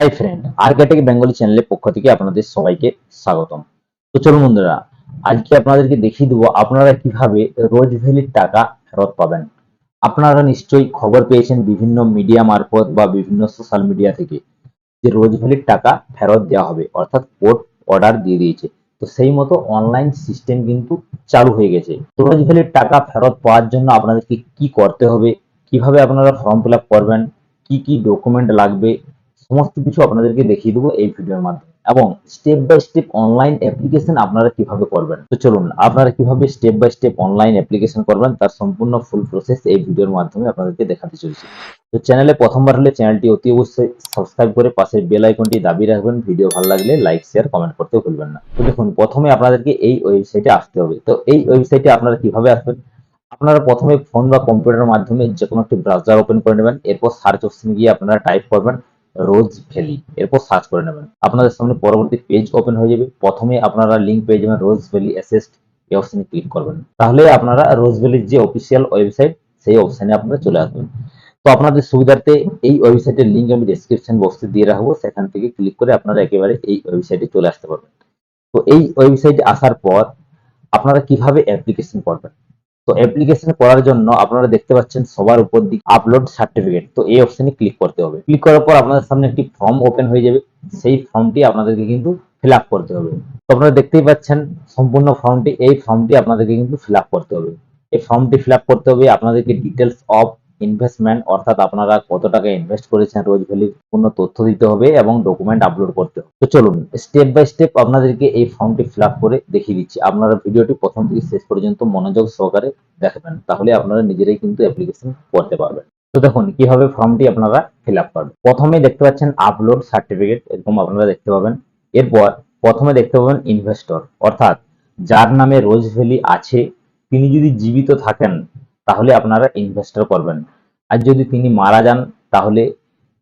Hi friend আর্কেটেক Bengali চ্যানেলের পক্ষ থেকে আপনাদের সবাইকে স্বাগতম। তো চলুন বন্ধুরা, আজকে আপনাদেরকে দেখিয়ে দেবো আপনারা কীভাবে রোজ ভ্যালির টাকা ফেরত পাবেন। আপনারা নিশ্চয়ই খবর পেয়েছেন বিভিন্ন মিডিয়া মারফত বা বিভিন্ন সোশ্যাল মিডিয়া থেকে যে রোজ ভ্যালির টাকা ফেরত দেওয়া হবে, অর্থাৎ কোর্ট অর্ডার দিয়ে দিয়েছে। তো সেই মতো অনলাইন সিস্টেম কিন্তু চালু হয়ে গেছে। তো রোজ ভ্যালির টাকা ফেরত পাওয়ার জন্য আপনাদেরকে কি করতে হবে, কীভাবে আপনারা ফর্ম ফিল করবেন, কি কি ডকুমেন্ট লাগবে সমস্ত কিছু আপনাদেরকে দেখিয়ে দেবো এই ভিডিওর মাধ্যমে। এবং step by step online application আপনারা কীভাবে করবেন? তো চলুন, আপনারা কীভাবে step by step online application করবেন, তার সম্পূর্ণ ফুল প্রসেস এই ভিডিওর মাধ্যমে আপনাদেরকে দেখাতে চলেছি। তো চ্যানেলে প্রথমবার হলে চ্যানেলটি অতি অবশ্যই সাবস্ক্রাইব করে পাশের বেল আইকনটি দাবি রাখবেন। ভিডিও ভালো লাগলে লাইক শেয়ার কমেন্ট করতে ভুলবেন না। তো দেখুন, প্রথমে আপনাদেরকে এই ওয়েবসাইটে আসতে হবে। তো এই ওয়েবসাইটে আপনারা কীভাবে আসবেন? আপনারা প্রথমে ফোন বা কম্পিউটারের মাধ্যমে যে কোনো একটি ব্রাউজার ওপেন করে নেবেন। এরপর সার্চ অপশনে গিয়ে আপনারা টাইপ করবেন রোজ ভ্যালি এরপর সার্চ করে নেবেন। আপনাদের সামনে পরবর্তী পেজ ওপেন হয়ে যাবে। প্রথমে আপনারা লিঙ্ক পেয়ে যাবেন রোজ ভ্যালি অ্যাসেস্ট এই অপশনে ক্লিক করবেন। তাহলে আপনারা রোজ ভ্যালির যে অফিসিয়াল ওয়েবসাইট সেই অপশনে আপনারা চলে আসবেন। তো আপনাদের সুবিধার্থে এই ওয়েবসাইটের লিঙ্ক আমি ডেসক্রিপশন বক্সে দিয়ে রাখব। সেখান থেকে ক্লিক করে আপনারা একেবারে এই ওয়েবসাইটে চলে আসতে পারবেন। তো এই ওয়েবসাইটে আসার পর আপনারা কীভাবে অ্যাপ্লিকেশন করবেন? তো অ্যাপ্লিকেশন করার জন্য আপনারা দেখতে পাচ্ছেন সবার উপর দিকে আপলোড সার্টিফিকেট তো এই অপশনে ক্লিক করতে হবে। ক্লিক করার পর আপনাদের সামনে একটি ফর্ম ওপেন হয়ে যাবে। সেই ফর্মটি আপনাদেরকে কিন্তু ফিল করতে হবে। তো আপনারা দেখতেই পাচ্ছেন সম্পূর্ণ ফর্মটি এই ফর্মটি আপনাদেরকে কিন্তু ফিল করতে হবে। এই ফর্মটি ফিল করতে হবে আপনাদেরকে ডিটেলস অফ ইনভেস্টমেন্ট অর্থাৎ আপনারা কত টাকা ইনভেস্ট করেছেন, রোজ ভ্যালির পূর্ণ তথ্য দিতে হবে এবং ডকুমেন্ট আপলোড করতে হবে। তো চলুন স্টেপ বাই স্টেপ আপনাদেরকে এই ফর্মটি ফিল করে দেখিয়ে দিচ্ছি। আপনারা ভিডিওটি প্রথম থেকে শেষ পর্যন্ত মনোযোগ সহকারে দেখবেন, তাহলে আপনারা নিজেরাই কিন্তু অ্যাপ্লিকেশন করতে পারবেন। তো দেখুন, কীভাবে ফর্মটি আপনারা ফিল আপ করবেন? প্রথমে দেখতে পাচ্ছেন আপলোড সার্টিফিকেট এরকম আপনারা দেখতে পাবেন। এরপর প্রথমে দেখতে পাবেন ইনভেস্টর অর্থাৎ যার নামে রোজ ভ্যালি আছে, তিনি যদি জীবিত থাকেন, তাহলে আপনারা ইনভেস্টর করবেন। আর যদি তিনি মারা যান, তাহলে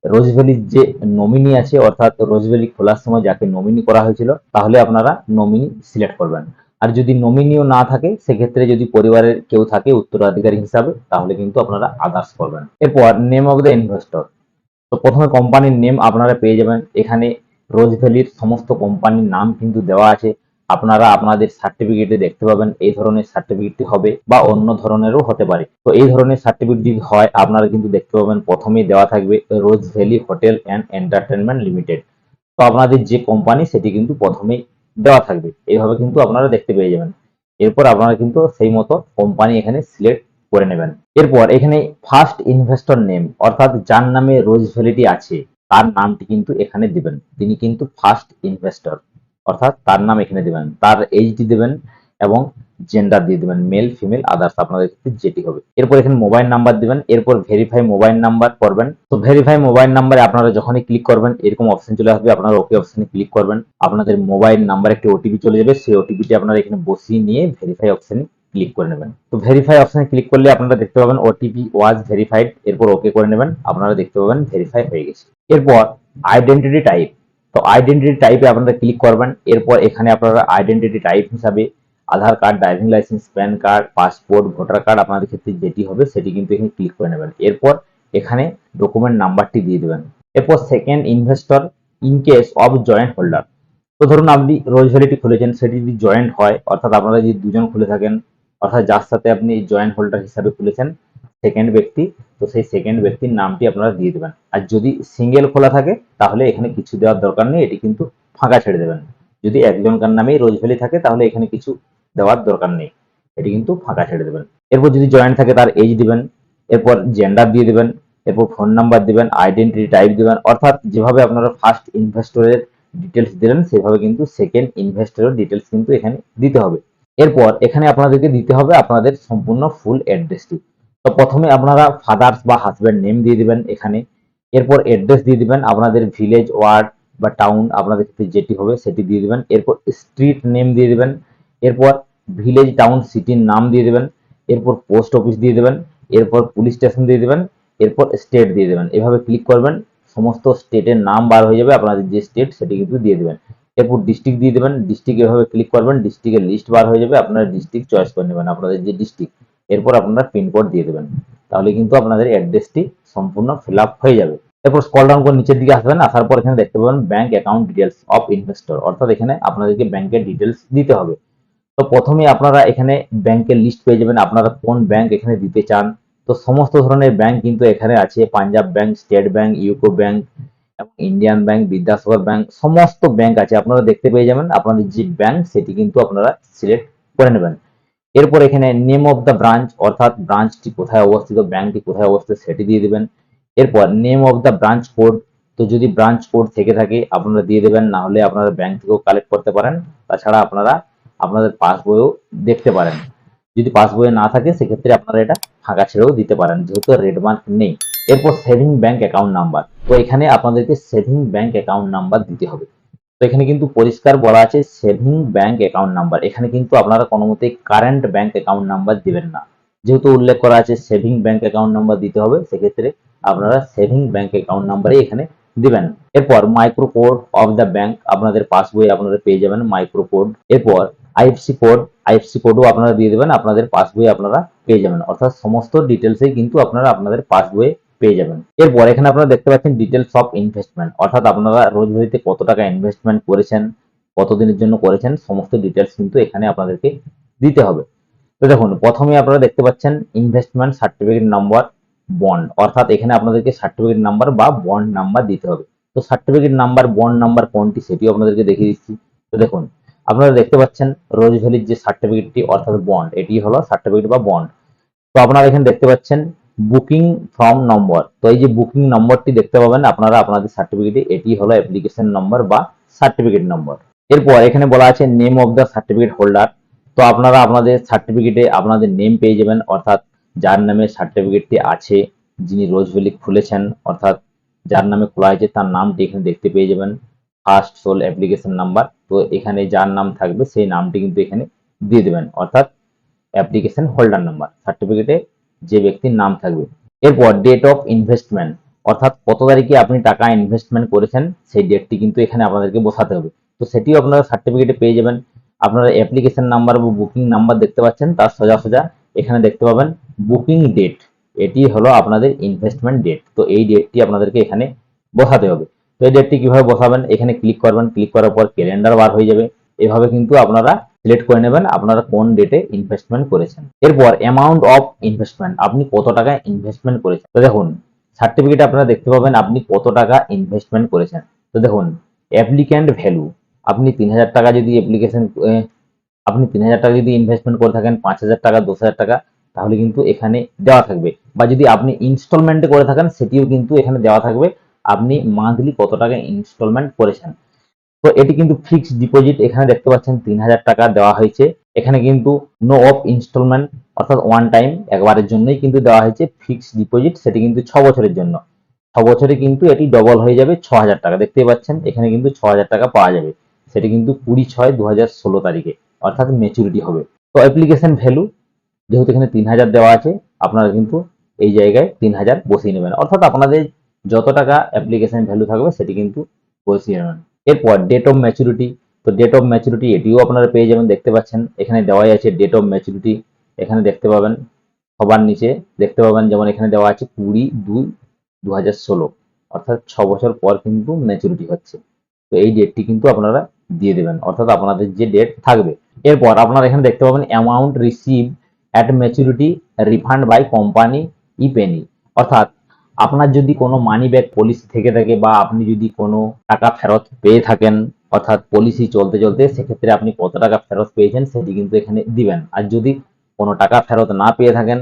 রোজ ভ্যালির যে নমিনি আছে, অর্থাৎ রোজ ভ্যালি খোলার সময় যাকে নমিনি করা হয়েছিল, তাহলে আপনারা নমিনি সিলেক্ট করবেন। আর যদি নমিনিও না থাকে, সেক্ষেত্রে যদি পরিবারের কেউ থাকে উত্তরাধিকারী হিসাবে, তাহলে কিন্তু আপনারা আদার্স করবেন। এরপর নেম অফ দ্য ইনভেস্টর তো প্রথমে কোম্পানির নেম আপনারা পেয়ে যাবেন। এখানে রোজ ভ্যালির সমস্ত কোম্পানির নাম কিন্তু দেওয়া আছে। আপনারা আপনাদের সার্টিফিকেটে দেখতে পাবেন এই ধরনের সার্টিফিকেটটি হবে বা অন্য ধরনেরও হতে পারে। তো এই ধরনের সার্টিফিকেট যদি হয়, আপনারা কিন্তু দেখতে পাবেন প্রথমেই দেওয়া থাকবে Rose Valley Hotel and Entertainment Limited. তো আপনাদের যে কোম্পানি, সেটি কিন্তু প্রথমেই দেওয়া থাকবে। এইভাবে কিন্তু আপনারা দেখতে পেয়ে যাবেন। এরপর আপনারা কিন্তু সেই মতো কোম্পানি এখানে সিলেক্ট করে নেবেন। এরপর এখানে ফার্স্ট ইনভেস্টর নেম অর্থাৎ যার নামে রোজ ভ্যালিটি আছে, তার নামটি কিন্তু এখানে দিবেন। তিনি কিন্তু ফার্স্ট ইনভেস্টর অর্থাৎ তার নাম এখানে দিবেন, তার এইচডি দেবেন এবং জেন্ডার দিয়ে দিবেন মেল ফিমেল আদার্স আপনাদের ক্ষেত্রে যেটি হবে। এরপর এখানে মোবাইল নাম্বার দিবেন, এরপর ভেরিফাই মোবাইল নাম্বার করবেন। তো ভেরিফাই মোবাইল নাম্বারে আপনারা যখনই ক্লিক করবেন, এরকম অপশন চলে আসবে, আপনারা ওকে অপশনে ক্লিক করবেন। আপনাদের মোবাইল নাম্বার একটি ওটিপি চলে যাবে, সেই ওটিপিটি আপনারা এখানে বসিয়ে নিয়ে ভেরিফাই অপশনে ক্লিক করে নেবেন। তো ভেরিফাই অপশনে ক্লিক করলে আপনারা দেখতে পাবেন ওটিপি ওয়াজ ভেরিফাইড এরপর ওকে করে নেবেন, আপনারা দেখতে পাবেন ভেরিফাই হয়ে গেছে। এরপর আইডেন্টিটি টাইপ তো আইডেন্টিটি টাইপে আপনারা ক্লিক করবেন। এরপর এখানে আপনারা আইডেন্টিটি টাইপ হিসাবে Aadhaar card driving licence PAN card passport voter card আপনাদের ক্ষেত্রে যেটি হবে সেটি কিন্তু এখানে ক্লিক করে নেবেন। এরপর এখানে ডকুমেন্ট নাম্বারটি দিয়ে দেবেন। এরপর second investor in case of joint holder তো ধরুন আপনি রোজ ভ্যালিটি খুলেছেন, সেটি যদি জয়েন্ট হয়, অর্থাৎ আপনারা যদি দুজন খুলে থাকেন, অর্থাৎ যার সাথে আপনি জয়েন্ট হোল্ডার হিসাবে খুলেছেন সেকেন্ড ব্যক্তি, তো সেই সেকেন্ড ব্যক্তির নামটি আপনারা দিয়ে দেবেন। আর যদি সিঙ্গেল খোলা থাকে, তাহলে এখানে কিছু দেওয়ার দরকার নেই, এটি কিন্তু ফাঁকা ছেড়ে দেবেন। যদি একজনকার নামেই রোজ ভ্যালি থাকে, তাহলে এখানে কিছু দেওয়ার দরকার নেই, এটি কিন্তু ফাঁকা ছেড়ে দেবেন। এরপর যদি জয়েন্ট থাকে, তার এজ দিবেন, এরপর জেন্ডার দিয়ে দেবেন, এরপর ফোন নাম্বার দিবেন আইডেন্টিটি টাইপ দিবেন, অর্থাৎ যেভাবে আপনারা ফার্স্ট ইনভেস্টরের ডিটেলস দিলেন, সেভাবে কিন্তু সেকেন্ড ইনভেস্টরের ডিটেলস কিন্তু এখানে দিতে হবে। এরপর এখানে আপনাদেরকে দিতে হবে আপনাদের সম্পূর্ণ ফুল অ্যাড্রেসটি তো প্রথমে আপনারা ফাদার্স বা হাজব্যান্ড নেম দিয়ে দিবেন এখানে। এরপর অ্যাড্রেস দিয়ে দিবেন, আপনাদের ভিলেজ ওয়ার্ড বা টাউন আপনাদের ক্ষেত্রে যেটি হবে সেটি দিয়ে দিবেন। এরপর স্ট্রিট নেম দিয়ে দিবেন, এরপর ভিলেজ টাউন সিটির নাম দিয়ে দেবেন, এরপর পোস্ট অফিস দিয়ে দেবেন, এরপর পুলিশ স্টেশন দিয়ে দেবেন, এরপর স্টেট দিয়ে দেবেন। এভাবে ক্লিক করবেন, সমস্ত স্টেটের নাম বার হয়ে যাবে, আপনাদের যে স্টেট সেটি কিন্তু দিয়ে দেবেন। এরপর ডিস্ট্রিক্ট দিয়ে দেবেন ডিস্ট্রিক্ট এভাবে ক্লিক করবেন ডিস্ট্রিক্টের লিস্ট বার হয়ে যাবে, আপনারা ডিস্ট্রিক্ট চয়েস করে নেবেন, আপনাদের যে ডিস্ট্রিক্ট এরপর আপনারা পিনকোড দিয়ে দেবেন। তাহলে কিন্তু আপনাদের অ্যাড্রেসটি সম্পূর্ণ ফিল হয়ে যাবে। এরপর স্কল ডাউন করে নিচের দিকে আসবেন, আসার পর এখানে দেখতে পাবেন bank account details of investor অর্থাৎ এখানে আপনাদেরকে ব্যাংকের ডিটেলস দিতে হবে। তো প্রথমে আপনারা এখানে ব্যাংকের লিস্ট পেয়ে যাবেন, আপনারা কোন ব্যাংক এখানে দিতে চান। তো সমস্ত ধরনের ব্যাংক কিন্তু এখানে আছে Punjab bank state bank UCO bank এবং ইন্ডিয়ান ব্যাংক বিদ্যাসাগর ব্যাংক সমস্ত ব্যাংক আছে। আপনারা দেখতে পেয়ে যাবেন, আপনাদের যে ব্যাংক সেটি কিন্তু আপনারা সিলেক্ট করে নেবেন। এরপর এখানে নেম অফ দ্য ব্রাঞ্চ অর্থাৎ ব্রাঞ্চটি কোথায় অবস্থিত ব্যাংকটি কোথায় অবস্থিত সেটি দিয়ে দিবেন। এরপর name of the branch code তো যদি ব্রাঞ্চ কোড থেকে থাকে, আপনারা দিয়ে দেবেন, না হলে আপনারা ব্যাংক থেকেও কালেক্ট করতে পারেন। তাছাড়া আপনারা আপনাদের পাসবইও দেখতে পারেন। যদি পাসবইয়ে না থাকে, সেক্ষেত্রে আপনারা এটা ফাঁকা ছেড়েও দিতে পারেন, যেহেতু রেড মার্ক নেই। এরপর সেভিং ব্যাংক অ্যাকাউন্ট নাম্বার তো এখানে আপনাদেরকে সেভিং ব্যাংক অ্যাকাউন্ট নাম্বার দিতে হবে। তো এখানে কিন্তু পরিষ্কার বলা আছে সেভিং ব্যাংক অ্যাকাউন্ট নাম্বার এখানে কিন্তু আপনারা কোনো মতেই কারেন্ট ব্যাংক অ্যাকাউন্ট নাম্বার দিবেন না। যেহেতু উল্লেখ করা আছে সেভিং ব্যাংক অ্যাকাউন্ট নাম্বার দিতে হবে, সেক্ষেত্রে আপনারা সেভিং ব্যাংক অ্যাকাউন্ট নাম্বারই এখানে দিবেন। এরপর micro code of the bank আপনাদের পাসবই আপনারা পেয়ে যাবেন মাইক্রো কোড এরপর আইএফসি কোড আইএফসি কোডও আপনারা দিয়ে দেবেন, আপনাদের পাসবই আপনারা পেয়ে যাবেন। অর্থাৎ সমস্ত ডিটেলসই কিন্তু আপনারা আপনাদের পাসবইয়ে পেয়ে যাবেন। এরপর এখানে আপনারা দেখতে পাচ্ছেন ডিটেলস অফ ইনভেস্টমেন্ট অর্থাৎ আপনারা রোজ রোজভরিতে কত টাকা ইনভেস্টমেন্ট করেছেন, কতদিনের জন্য করেছেন, সমস্ত ডিটেলস কিন্তু এখানে আপনাদেরকে দিতে হবে। তো দেখুন প্রথমে আপনারা দেখতে পাচ্ছেন ইনভেস্টমেন্ট সার্টিফিকেট নাম্বার বন্ড অর্থাৎ এখানে আপনাদেরকে সার্টিফিকেট নাম্বার বা বন্ড নাম্বার দিতে হবে। তো সার্টিফিকেট নাম্বার বন্ড নাম্বার কোনটি সেটিও আপনাদেরকে দেখিয়ে দিচ্ছি। তো দেখুন, আপনারা দেখতে পাচ্ছেন রোজ ভ্যালির যে সার্টিফিকেটটি অর্থাৎ বন্ড এটি হলো সার্টিফিকেট বা বন্ড তো আপনারা এখানে দেখতে পাচ্ছেন বুকিং ফর্ম নম্বর। তো এই যে বুকিং নম্বরটি দেখতে পাবেন, আপনারা আপনাদের সার্টিফিকেটে এটি হলো অ্যাপ্লিকেশন নম্বর বা সার্টিফিকেট নম্বর এরপর এখানে বলা আছে name of the certificate holder তো আপনারা আপনাদের সার্টিফিকেটে আপনাদের নেম পেয়ে যাবেন, অর্থাৎ যার নামে সার্টিফিকেটটি আছে, যিনি রোজ ভ্যালি খুলেছেন, অর্থাৎ যার নামে খোলা হয়েছে, তার নামটি এখানে দেখতে পেয়ে যাবেন ফার্স্ট সোল অ্যাপ্লিকেশন নাম্বার তো এখানে যার নাম থাকবে, সেই নামটি কিন্তু এখানে দিয়ে দেবেন, অর্থাৎ অ্যাপ্লিকেশন হোল্ডার নাম্বার সার্টিফিকেটে যে ব্যক্তির নাম থাকবে। এরপর ডেট অফ ইনভেস্টমেন্ট অর্থাৎ কত তারিখে আপনি টাকা ইনভেস্টমেন্ট করেছেন, সেই ডেটটি কিন্তু এখানে আপনাদেরকে বসাতে হবে। তো সেটিও আপনারা সার্টিফিকেটে পেয়ে যাবেন। আপনারা অ্যাপ্লিকেশন নাম্বার বা বুকিং নাম্বার দেখতে পাচ্ছেন, তার সোজা সোজা এখানে দেখতে পাবেন বুকিং ডেট এটি হলো আপনাদের ইনভেস্টমেন্ট ডেট তো এই ডেটটি আপনাদেরকে এখানে বসাতে হবে। তো এই ডেটটি কীভাবে বসাবেন? এখানে ক্লিক করবেন। ক্লিক করার পর ক্যালেন্ডার বার হয়ে যাবে। এভাবে কিন্তু আপনারা সিলেক্ট করে নেবেন, আপনারা কোন ডেটে ইনভেস্টমেন্ট করেছেন। এরপর অ্যামাউন্ট অফ ইনভেস্টমেন্ট আপনি কত টাকা ইনভেস্টমেন্ট করেছেন? তো দেখুন সার্টিফিকেট আপনারা দেখতে পাবেন আপনি কত টাকা ইনভেস্টমেন্ট করেছেন। তো দেখুন অ্যাপ্লিক্যান্ট ভ্যালু আপনি তিন হাজার টাকা যদি অ্যাপ্লিকেশন আপনি তিন হাজার টাকা যদি ইনভেস্টমেন্ট করে থাকেন, পাঁচ হাজার টাকা, দশ হাজার টাকা, তাহলে কিন্তু এখানে দেওয়া থাকবে। বা যদি আপনি ইনস্টলমেন্টে করে থাকেন, সেটিও কিন্তু এখানে দেওয়া থাকবে। আপনি মান্থলি কত টাকা ইনস্টলমেন্ট করেছেন? তো এটি কিন্তু ফিক্সড ডিপোজিট এখানে দেখতে পাচ্ছেন তিন হাজার টাকা দেওয়া হয়েছে। এখানে কিন্তু নো অফ ইনস্টলমেন্ট অর্থাৎ ওয়ান টাইম একবারের জন্যই কিন্তু দেওয়া হয়েছে ফিক্সড ডিপোজিট সেটি কিন্তু ছ বছরের জন্য। ছ বছরে কিন্তু এটি ডবল হয়ে যাবে ছ হাজার টাকা। দেখতে পাচ্ছেন, এখানে কিন্তু ছ হাজার টাকা পাওয়া যাবে। সেটি কিন্তু কুড়ি ছয় দু হাজার ষোলো তারিখে, অর্থাৎ মেচুরিটি হবে। তো অ্যাপ্লিকেশন ভ্যালু যেহেতু এখানে তিন হাজার দেওয়া আছে, আপনারা কিন্তু এই জায়গায় তিন হাজার বসিয়ে নেবেন। অর্থাৎ আপনাদের যত টাকা অ্যাপ্লিকেশন ভ্যালু থাকবে, সেটি কিন্তু বসিয়ে নেবেন। এরপর ডেট অফ ম্যাচুরিটি তো ডেট অফ ম্যাচুরিটি এটিও আপনারা পেয়ে যাবেন, দেখতে পাচ্ছেন, এখানে দেওয়াই আছে ডেট অফ ম্যাচুরিটি এখানে দেখতে পাবেন, সবার নিচে দেখতে পাবেন, যেমন এখানে দেওয়া আছে কুড়ি দুই দু অর্থাৎ ছ বছর পর কিন্তু ম্যাচুরিটি হচ্ছে। তো এই ডেটটি কিন্তু আপনারা দিয়ে দেবেন, অর্থাৎ আপনাদের যে ডেট থাকবে। এরপর আপনারা এখানে দেখতে পাবেন amount receive at maturity refund by company e penny অর্থাৎ আপনার যদি কোনো মানি ব্যাক পলিসি থেকে থাকে বা আপনি যদি কোনো টাকা ফেরত পেয়ে থাকেন, অর্থাৎ পলিসি চলতে চলতে, সেক্ষেত্রে আপনি কত টাকা ফেরত পেয়েছেন সেটি কিন্তু এখানে দিবেন। আর যদি কোনো টাকা ফেরত না পেয়ে থাকেন,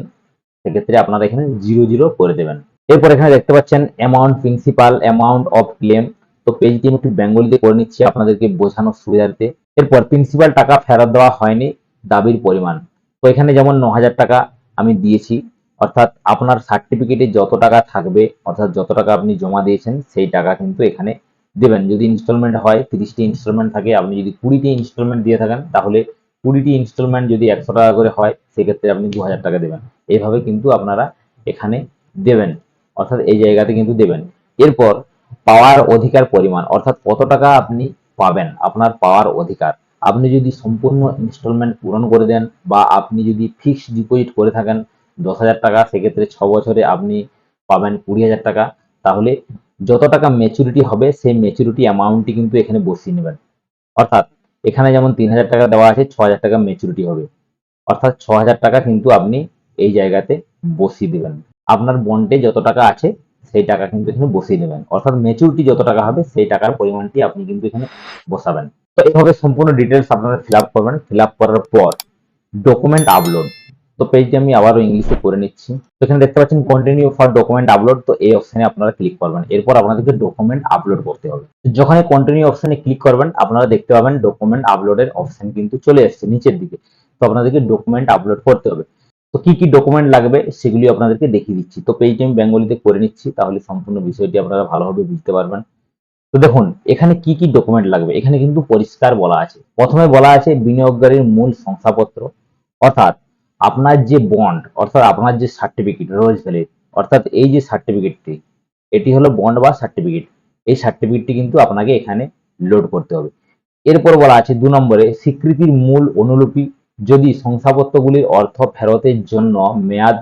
সেক্ষেত্রে আপনারা এখানে জিরো জিরো করে দেবেন। এরপর এখানে দেখতে পাচ্ছেন amount principal amount of claim তো পেজটি আমি একটু বেঙ্গলিতে করে নিচ্ছি আপনাদেরকে বোঝানোর সুবিধার্থে। এরপর প্রিন্সিপাল টাকা ফেরত দেওয়া হয়নি, দাবির পরিমাণ। তো এখানে যেমন ন হাজার টাকা আমি দিয়েছি অর্থাৎ আপনার সার্টিফিকেটে যত টাকা থাকবে, অর্থাৎ যত টাকা আপনি জমা দিয়েছেন, সেই টাকা কিন্তু এখানে দেবেন। যদি ইনস্টলমেন্ট হয়, তিরিশটি ইনস্টলমেন্ট থাকে, আপনি যদি কুড়িটি ইনস্টলমেন্ট দিয়ে থাকেন, তাহলে কুড়িটি ইনস্টলমেন্ট যদি একশো টাকা করে হয়, সেক্ষেত্রে আপনি দু হাজার টাকা দেবেন। এইভাবে কিন্তু আপনারা এখানে দেবেন, অর্থাৎ এই জায়গাতে কিন্তু দেবেন। এরপর পাওয়ার অধিকার পরিমাণ, অর্থাৎ কত টাকা আপনি পাবেন, আপনার পাওয়ার অধিকার। আপনি যদি সম্পূর্ণ ইনস্টলমেন্ট পূরণ করে দেন বা আপনি যদি ফিক্সড ডিপোজিট করে থাকেন দশ হাজার টাকা, সেক্ষেত্রে ছ বছরে আপনি পাবেন কুড়ি হাজার টাকা। তাহলে যত টাকা মেচুরিটি হবে, সেই মেচুরিটি অ্যামাউন্টটি কিন্তু এখানে বসিয়ে নেবেন। অর্থাৎ এখানে যেমন তিন হাজার টাকা দেওয়া আছে, ছ হাজার টাকা মেচুরিটি হবে। অর্থাৎ ছ হাজার টাকা কিন্তু আপনি এই জায়গাতে বসিয়ে দেবেন। আপনার বন্ডে যত টাকা আছে, সেই টাকা কিন্তু এখানে বসিয়ে নেবেন। অর্থাৎ মেচুরিটি যত টাকা হবে, সেই টাকার পরিমাণটি আপনি কিন্তু এখানে বসাবেন। তো এইভাবে সম্পূর্ণ ডিটেলস আপনারা ফিল আপ করবেন। ফিল আপ করার পর ডকুমেন্ট আপলোড তো পেজটি আমি আবারও ইংলিশে করে নিচ্ছি। তো এখানে দেখতে পাচ্ছেন কন্টিনিউ ফর ডকুমেন্ট আপলোড তো এই অপশনে আপনারা ক্লিক করবেন। এরপর আপনাদেরকে ডকুমেন্ট আপলোড করতে হবে। যখন এই কন্টিনিউ অপশনে ক্লিক করবেন, আপনারা দেখতে পাবেন ডকুমেন্ট আপলোডের অপশন কিন্তু চলে এসেছে নিচের দিকে। তো আপনাদেরকে ডকুমেন্ট আপলোড করতে হবে। তো কি কি ডকুমেন্ট লাগবে সেগুলি আপনাদেরকে দেখিয়ে দিচ্ছি। তো পেজটি আমি বেঙ্গলিতে করে নিচ্ছি, তাহলে সম্পূর্ণ বিষয়টি আপনারা ভালোভাবে বুঝতে পারবেন। তো দেখুন, এখানে কি কি ডকুমেন্ট লাগবে? এখানে কিন্তু পরিষ্কার বলা আছে। প্রথমে বলা আছে বিনিয়োগকারীর মূল শংসাপত্র, অর্থাৎ আপনার যে বন্ড অর্থাৎ আপনার যে সার্টিফিকেট রোজ ভ্যালির অর্থাৎ এই যে সার্টিফিকেটটি এটি হলো বন্ড বা সার্টিফিকেট এই সার্টিফিকেটটি কিন্তু আপনাকে এখানে লোড করতে হবে। এরপর বলা আছে দু নম্বরে, স্বীকৃতির মূল অনুলিপি, যদি শংসাপত্রগুলির অর্থ ফেরতের জন্য মেয়াদ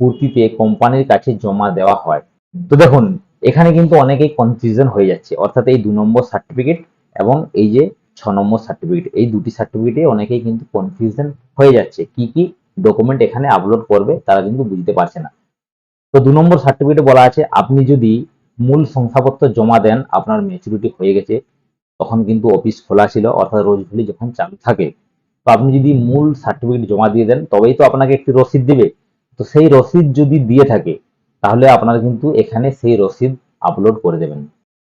পূর্তিতে কোম্পানির কাছে জমা দেওয়া হয়। তো দেখুন, এখানে কিন্তু অনেকেই কনফিউশন হয়ে যাচ্ছে, অর্থাৎ এই দু নম্বর সার্টিফিকেট এবং এই যে ছ নম্বর সার্টিফিকেট এই দুটি সার্টিফিকেটে অনেকেই কিন্তু কনফিউশন হয়ে যাচ্ছে। কি কি? ডকুমেন্ট এখানে আপলোড করবে, তারা কিন্তু বুঝতে পারছে না। তো দু নম্বর সার্টিফিকেটে বলা আছে, আপনি যদি মূল শংসাপত্র জমা দেন, আপনার ম্যাচুরিটি হয়ে গেছে, তখন কিন্তু অফিস খোলা ছিল, অর্থাৎ রোজভ্যালি যখন চালু থাকে। তো আপনি যদি মূল সার্টিফিকেট জমা দিয়ে দেন, তবেই তো আপনাকে একটি রসিদ দিবে। তো সেই রসিদ যদি দিয়ে থাকে, তাহলে আপনারা কিন্তু এখানে সেই রসিদ আপলোড করে দেবেন।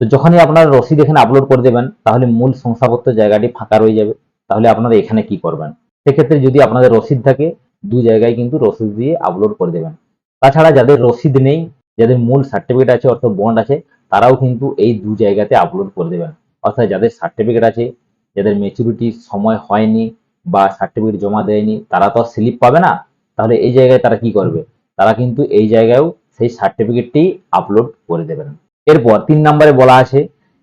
তো যখনই আপনারা রসিদ এখানে আপলোড করে দেবেন, তাহলে মূল শংসাপত্র জায়গাটি ফাঁকা রয়ে যাবে। তাহলে আপনারা এখানে কি করবেন? সেক্ষেত্রে যদি আপনাদের রসিদ থাকে দু জায়গায় কিন্তু রসিদ দিয়ে আপলোড করে দেবেন। তাছাড়া যাদের রসিদ নেই, যাদের মূল সার্টিফিকেট আছে, অর্থাৎ বন্ড আছে, তারাও কিন্তু এই দু জায়গাতে আপলোড করে দেবেন। অর্থাৎ যাদের সার্টিফিকেট আছে, যাদের মেচুরিটির সময় হয়নি বা সার্টিফিকেট জমা দেয়নি, তারা তো স্লিপ পাবে না। তাহলে এই জায়গায় তারা কি করবে? তারা কিন্তু এই জায়গায়ও সেই সার্টিফিকেটটি আপলোড করে দেবেন। এরপর তিন নম্বরে বলা আছে,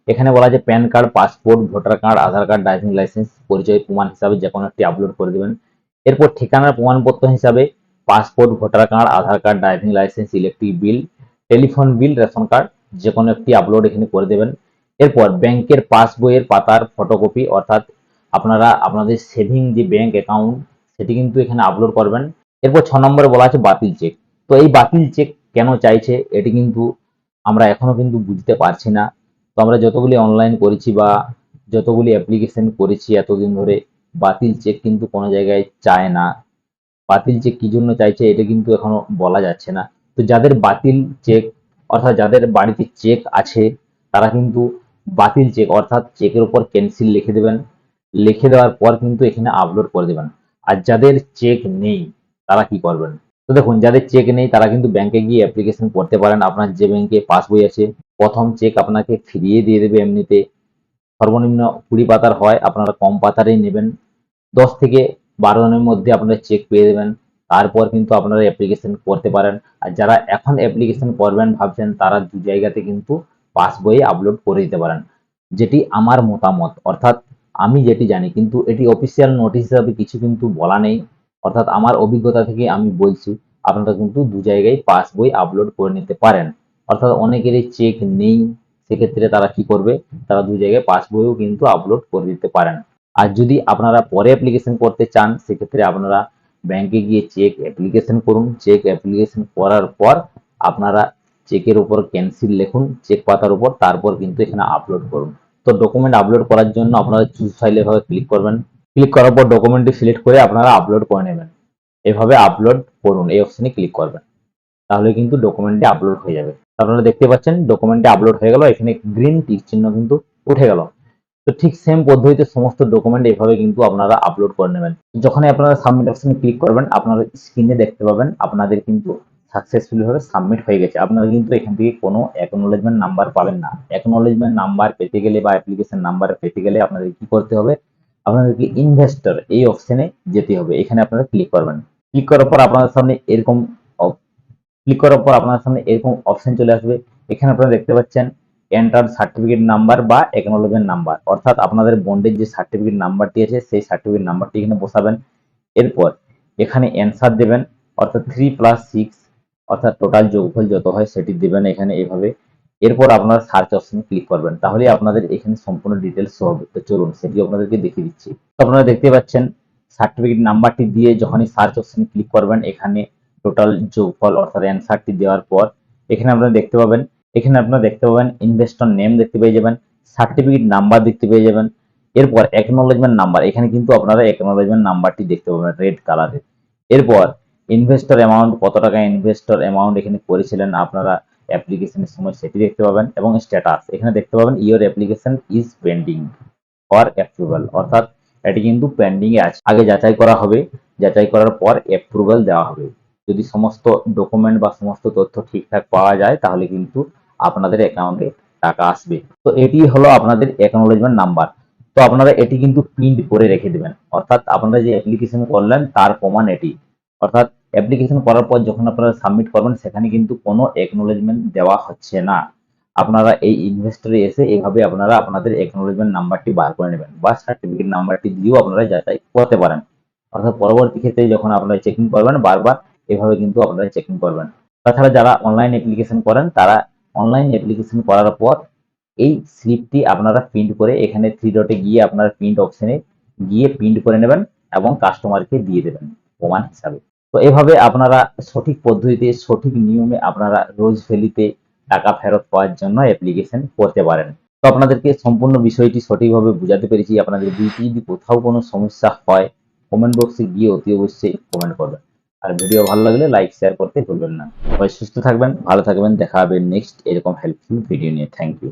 এখানে বলা আছে PAN card, passport, voter card, Aadhaar card, driving licence, পরিচয়, প্রমাণ হিসাবে যে কোনো একটি আপলোড করে দেবেন। এরপর ঠিকানার প্রমাণপত্র হিসাবে passport, voter card, Aadhaar card, driving licence, electric bill, telephone bill, ration card যে কোনো একটি আপলোড এখানে করে দেবেন। এরপর ব্যাংকের পাসবইয়ের পাতার ফটোকপি অর্থাৎ আপনারা, আপনাদের সেভিং যে ব্যাংক অ্যাকাউন্ট সেটি কিন্তু এখানে আপলোড করবেন। এরপর ছ নম্বরে বলা আছে বাতিল চেক তো এই বাতিল চেক কেন চাইছে, এটি কিন্তু আমরা এখনও কিন্তু বুঝতে পারছি না। তো আমরা যতগুলি অনলাইন করেছি বা যতগুলি অ্যাপ্লিকেশন করেছি এতদিন ধরে বাতিল চেক কিন্তু কোনো জায়গায় চায় না। বাতিল চেক কি জন্য চাইছে এটা কিন্তু এখনও বলা যাচ্ছে না। তো যাদের বাতিল চেক, অর্থাৎ যাদের বাড়িতে চেক আছে, তারা কিন্তু বাতিল চেক, অর্থাৎ চেকের উপর ক্যান্সেল লিখে দেবেন। লিখে দেওয়ার পর কিন্তু এখানে আপলোড করে দেবেন। আর যাদের চেক নেই, তারা কি করবেন? তো দেখুন, যাদের চেক নেই, তারা কিন্তু ব্যাংকে গিয়ে অ্যাপ্লিকেশন করতে পারেন। আপনার যে ব্যাংকে পাসবই আছে, প্রথম চেক আপনাকে ফিরিয়ে দিয়ে দেবে এমনিতে। সর্বনিম্ন কুড়ি পাতার হয়, আপনারা কম পাতারই নেবেন। দশ থেকে বারো দিনের মধ্যে আপনারা চেক পেয়ে দেবেন। তারপর কিন্তু আপনারা অ্যাপ্লিকেশন করতে পারেন। আর যারা এখন অ্যাপ্লিকেশন করবেন ভাবছেন, তারা দু জায়গাতে কিন্তু পাসবই আপলোড করে দিতে পারেন। যেটি আমার মতামত। অর্থাৎ আমি যেটি জানি, কিন্তু এটি অফিসিয়াল নোটিশ হিসাবে কিছু কিন্তু বলা নেই। অর্থাৎ আমার অভিজ্ঞতা থেকে আমি বলছি, আপনারা কিন্তু দু জায়গায় পাস বই আপলোড করে নিতে পারেন। অর্থাৎ অনেকেরই চেক নেই। সেক্ষেত্রে তারা কি করবে? তারা দু জায়গায় পাস বইও কিন্তু আপলোড করে দিতে পারেন আর যদি আপনারা পরে অ্যাপ্লিকেশন করতে চান, সেক্ষেত্রে আপনারা ব্যাংকে গিয়ে চেক অ্যাপ্লিকেশন করুন। চেক অ্যাপ্লিকেশন করার পর আপনারা চেকের উপর ক্যান্সেল লিখুন চেক পাতার উপর, তারপর কিন্তু এখানে আপলোড করুন। তো ডকুমেন্ট আপলোড করার জন্য আপনারা চুজ ফাইলে ভাবে ক্লিক করবেন। ক্লিক করার পর ডকুমেন্টটি সিলেক্ট করে আপনারা আপলোড করে নেবেন। এভাবে আপলোড করুন, এই অপশনে ক্লিক করবেন। তাহলে কিন্তু ডকুমেন্টটি আপলোড হয়ে যাবে। আপনারা দেখতে পাচ্ছেন ডকুমেন্টটি আপলোড হয়ে গেল, এখানে গ্রিন টিক চিহ্ন কিন্তু উঠে গেল। তো ঠিক সেম পদ্ধতিতে সমস্ত ডকুমেন্ট এভাবে কিন্তু আপনারা আপলোড করে নেবেন। যখনই আপনারা সাবমিট অপশনে ক্লিক করবেন, আপনারা স্ক্রিনে দেখতে পাবেন, আপনাদের কিন্তু সাকসেসফুলি ভাবে সাবমিট হয়ে গেছে। আপনারা কিন্তু এখান থেকে কোনো অ্যাকনোলেজমেন্ট নাম্বার পাবেন না। অ্যাকনোলেজমেন্ট নাম্বার পেতে গেলে বা অ্যাপ্লিকেশন নাম্বার পেতে গেলে আপনাদের কি করতে হবে? আপনাদেরকে ইনভেস্টর এই অপশনে যেতে হবে। এখানে আপনারা ক্লিক করবেন। ক্লিক করার পর আপনাদের সামনে এরকম ক্লিক করার পর আপনার সামনে এরকম অপশন চলে আসবে। এখানে আপনারা দেখতে পাচ্ছেন এন্টার সার্টিফিকেট নাম্বার বা অ্যাকনোলেজমেন্ট নাম্বার অর্থাৎ আপনাদের বন্ডের যে সার্টিফিকেট নাম্বারটি আছে, সেই সার্টিফিকেট নাম্বারটি এখানে বসাবেন। এরপর এখানে অ্যান্সার দেবেন, অর্থাৎ থ্রি প্লাস সিক্স অর্থাৎ টোটাল যোগফল যত হয় সেটি দেবেন এখানে এভাবে। এরপর আপনারা সার্চ অপশনে ক্লিক করবেন। তাহলে আপনাদের এখানে সম্পূর্ণ ডিটেলস হবে। তো চলুন সেটি আপনাদেরকে দেখিয়ে দিচ্ছি। তো আপনারা দেখতে পাচ্ছেন সার্টিফিকেট নাম্বারটি দিয়ে যখনই সার্চ অপশনে ক্লিক করবেন, এখানে টোটাল যোগফল অর্থাৎ অ্যান্সারটি দেওয়ার পর, এখানে আপনারা দেখতে পাবেন, এখানে আপনারা দেখতে পাবেন ইনভেস্টর নেম দেখতে পেয়ে যাবেন সার্টিফিকেট নাম্বার দেখতে পেয়ে যাবেন, এরপর একনোলেজমেন্ট নাম্বার এখানে কিন্তু আপনারা একনোলেজমেন্ট নাম্বারটি দেখতে পাবেন রেড কালারের এরপর ইনভেস্টর অ্যামাউন্ট কত টাকা ইনভেস্টর অ্যামাউন্ট এখানে করেছিলেন আপনারা অ্যাপ্লিকেশনের সময় সেটি দেখতে পাবেন, এবং স্ট্যাটাস এখানে দেখতে পাবেন your application is pending for approval অর্থাৎ এটি কিন্তু পেন্ডিং এ আছে। আগে যাচাই করা হবে, যাচাই করার পর অ্যাপ্রুভাল দেওয়া হবে। যদি সমস্ত ডকুমেন্ট বা সমস্ত তথ্য ঠিকঠাক পাওয়া যায়, তাহলে কিন্তু আপনাদের অ্যাকাউন্টে টাকা আসবে। তো এটি হলো আপনাদের অ্যাকনোলেজমেন্ট নাম্বার তো আপনারা এটি কিন্তু প্রিন্ট করে রেখে দেবেন। অর্থাৎ আপনারা যে অ্যাপ্লিকেশন করলেন, তার প্রমাণ এটি। অর্থাৎ অ্যাপ্লিকেশন করার পর যখন আপনারা সাবমিট করবেন, সেখানে কিন্তু কোনো অ্যাকনোলেজমেন্ট দেওয়া হচ্ছে না। আপনারা এই ইনভেস্টরে এসে এভাবে আপনারা আপনাদের অ্যাকনোলেজমেন্ট নাম্বারটি বার করে নেবেন বা সার্টিফিকেট নাম্বারটি দিয়েও আপনারা যাচাই করতে পারেন। অর্থাৎ পরবর্তী ক্ষেত্রে যখন আপনারা চেকিং করবেন, বারবার এভাবে কিন্তু আপনারা চেকিং করবেন। তাছাড়া যারা অনলাইন অ্যাপ্লিকেশন করেন, তারা অনলাইন অ্যাপ্লিকেশন করার পর এই স্লিপটি আপনারা প্রিন্ট করে এখানে থ্রি ডটে গিয়ে আপনারা প্রিন্ট অপশনে গিয়ে প্রিন্ট করে নেবেন এবং কাস্টমারকে দিয়ে দেবেন প্রমাণ হিসাবে। তো এভাবে আপনারা সঠিক পদ্ধতিতে, সঠিক নিয়মে আপনারা রোজ ভ্যালিতে টাকা ফেরত পাওয়ার জন্য অ্যাপ্লিকেশন করতে পারেন। তো আপনাদেরকে সম্পূর্ণ বিষয়টি সঠিকভাবে বোঝাতে পেরেছি। আপনাদের বুঝতে যদি কোথাও কোনো সমস্যা হয় কমেন্ট বক্সে গিয়ে অতি অবশ্যই কমেন্ট করবেন। আর ভিডিও ভালো লাগলে লাইক শেয়ার করতে ভুলবেন না। সবাই সুস্থ থাকবেন, ভালো থাকবেন, দেখা হবে নেক্সট এরকম হেল্পফুল ভিডিও নিয়ে। Thank you